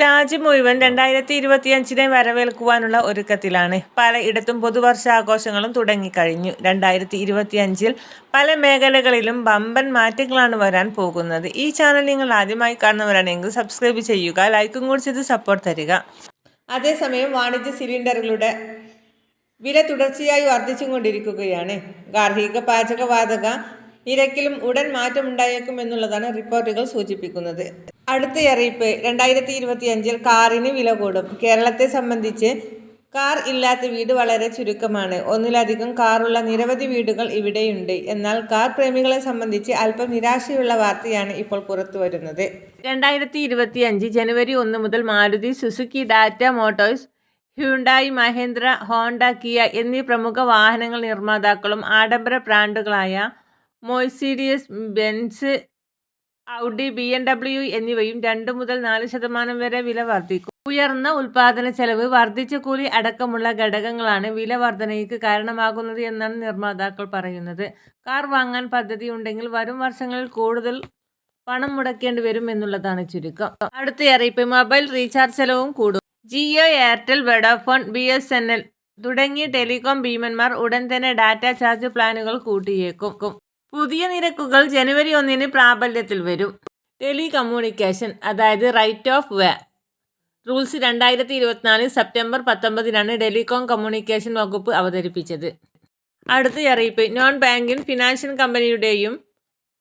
രാജ്യം മുഴുവൻ രണ്ടായിരത്തി ഇരുപത്തിയഞ്ചിനെ വരവേൽക്കുവാനുള്ള ഒരുക്കത്തിലാണ്. പലയിടത്തും പുതുവർഷാഘോഷങ്ങളും തുടങ്ങിക്കഴിഞ്ഞു. രണ്ടായിരത്തി ഇരുപത്തിയഞ്ചിൽ പല മേഖലകളിലും വമ്പൻ മാറ്റങ്ങളാണ് വരാൻ പോകുന്നത്. ഈ ചാനൽ നിങ്ങൾ ആദ്യമായി കാണുന്നവരാണെങ്കിൽ സബ്സ്ക്രൈബ് ചെയ്യുക, ലൈക്കും കൂടി ചെയ്ത് സപ്പോർട്ട് തരിക. അതേസമയം വാണിജ്യ സിലിണ്ടറുകളുടെ വില തുടർച്ചയായി വർദ്ധിച്ചുകൊണ്ടിരിക്കുകയാണ് ഗാർഹിക പാചകവാതക നിരക്കിലും ഉടൻ മാറ്റമുണ്ടായേക്കുമെന്നുള്ളതാണ് റിപ്പോർട്ടുകൾ സൂചിപ്പിക്കുന്നത്. അടുത്തയറിയിപ്പ് രണ്ടായിരത്തി ഇരുപത്തി അഞ്ചിൽ കാറിന് വില കൂടും. കേരളത്തെ സംബന്ധിച്ച് കാർ ഇല്ലാത്ത വീട് വളരെ ചുരുക്കമാണ്. ഒന്നിലധികം കാറുള്ള നിരവധി വീടുകൾ ഇവിടെയുണ്ട്. എന്നാൽ കാർ പ്രേമികളെ സംബന്ധിച്ച് അല്പം നിരാശയുള്ള വാർത്തയാണ് ഇപ്പോൾ പുറത്തു വരുന്നത് രണ്ടായിരത്തി ഇരുപത്തിയഞ്ച് ജനുവരി ഒന്ന് മുതൽ Maruti Suzuki, Tata Motors, Hyundai, Mahindra Honda, Kia എന്നീ പ്രമുഖ വാഹനങ്ങൾ നിർമ്മാതാക്കളും ആഡംബര ബ്രാൻഡുകളായ Mercedes Benz, Audi, B M W എന്നിവയും രണ്ട് മുതൽ നാല് ശതമാനം വരെ വില വർദ്ധിക്കും ഉയർന്ന ഉൽപാദന ചെലവ് വർദ്ധിച്ച കൂലി അടക്കമുള്ള ഘടകങ്ങളാണ് വില വർധനയ്ക്ക് കാരണമാകുന്നത് എന്നാണ് നിർമ്മാതാക്കൾ പറയുന്നത്. കാർ വാങ്ങാൻ പദ്ധതി ഉണ്ടെങ്കിൽ വരും വർഷങ്ങളിൽ കൂടുതൽ പണം മുടക്കേണ്ടി വരും എന്നുള്ളതാണ് ചുരുക്കം. അടുത്ത അറിയിപ്പ് മൊബൈൽ റീചാർജ് ചെലവും കൂടും. Jio, Airtel, Vodafone B S N L തുടങ്ങിയ ടെലികോം ഭീമന്മാർ ഉടൻ തന്നെ ഡാറ്റ ചാർജ് പ്ലാനുകൾ കൂട്ടിയേക്കും. പുതിയ നിരക്കുകൾ ജനുവരി ഒന്നിന് പ്രാബല്യത്തിൽ വരും. ടെലികമ്മ്യൂണിക്കേഷൻ അതായത് റൈറ്റ് ഓഫ് വേ റൂൾസ് രണ്ടായിരത്തി ഇരുപത്തിനാല് സെപ്റ്റംബർ പത്തൊമ്പതിനാണ് ടെലികോം കമ്മ്യൂണിക്കേഷൻ വകുപ്പ് അവതരിപ്പിച്ചത്. അടുത്ത അറിയിപ്പ് non banking financial കമ്പനിയുടെയും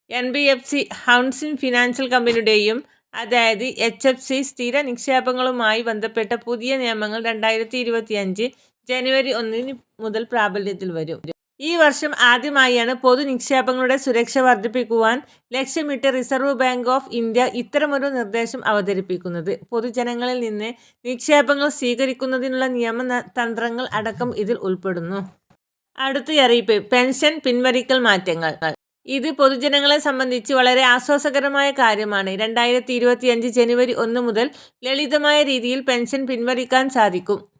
N. B. F. C, housing financial കമ്പനിയുടെയും അതായത് എച്ച്. എഫ്. സി സ്ഥിര നിക്ഷേപങ്ങളുമായി ബന്ധപ്പെട്ട പുതിയ നിയമങ്ങൾ രണ്ടായിരത്തി ഇരുപത്തിയഞ്ച് ജനുവരി ഒന്നിന് മുതൽ പ്രാബല്യത്തിൽ വരും. ഈ വർഷം ആദ്യമായാണ് പൊതു നിക്ഷേപങ്ങളുടെ സുരക്ഷ വർദ്ധിപ്പിക്കുവാൻ ലക്ഷ്യമിട്ട് റിസർവ് ബാങ്ക് ഓഫ് ഇന്ത്യ ഇത്തരമൊരു നിർദ്ദേശം അവതരിപ്പിക്കുന്നത്. പൊതുജനങ്ങളിൽ നിന്ന് നിക്ഷേപങ്ങൾ സ്വീകരിക്കുന്നതിനുള്ള നിയമ തന്ത്രങ്ങൾ അടക്കം ഇതിൽ ഉൾപ്പെടുന്നു. അടുത്ത അറിയിപ്പ് പെൻഷൻ പിൻവലിക്കൽ മാറ്റങ്ങൾ. ഇത് പൊതുജനങ്ങളെ സംബന്ധിച്ച് വളരെ ആശ്വാസകരമായ കാര്യമാണ്. രണ്ടായിരത്തി ഇരുപത്തിയഞ്ച് ജനുവരി ഒന്ന് മുതൽ ലളിതമായ രീതിയിൽ പെൻഷൻ പിൻവലിക്കാൻ സാധിക്കും.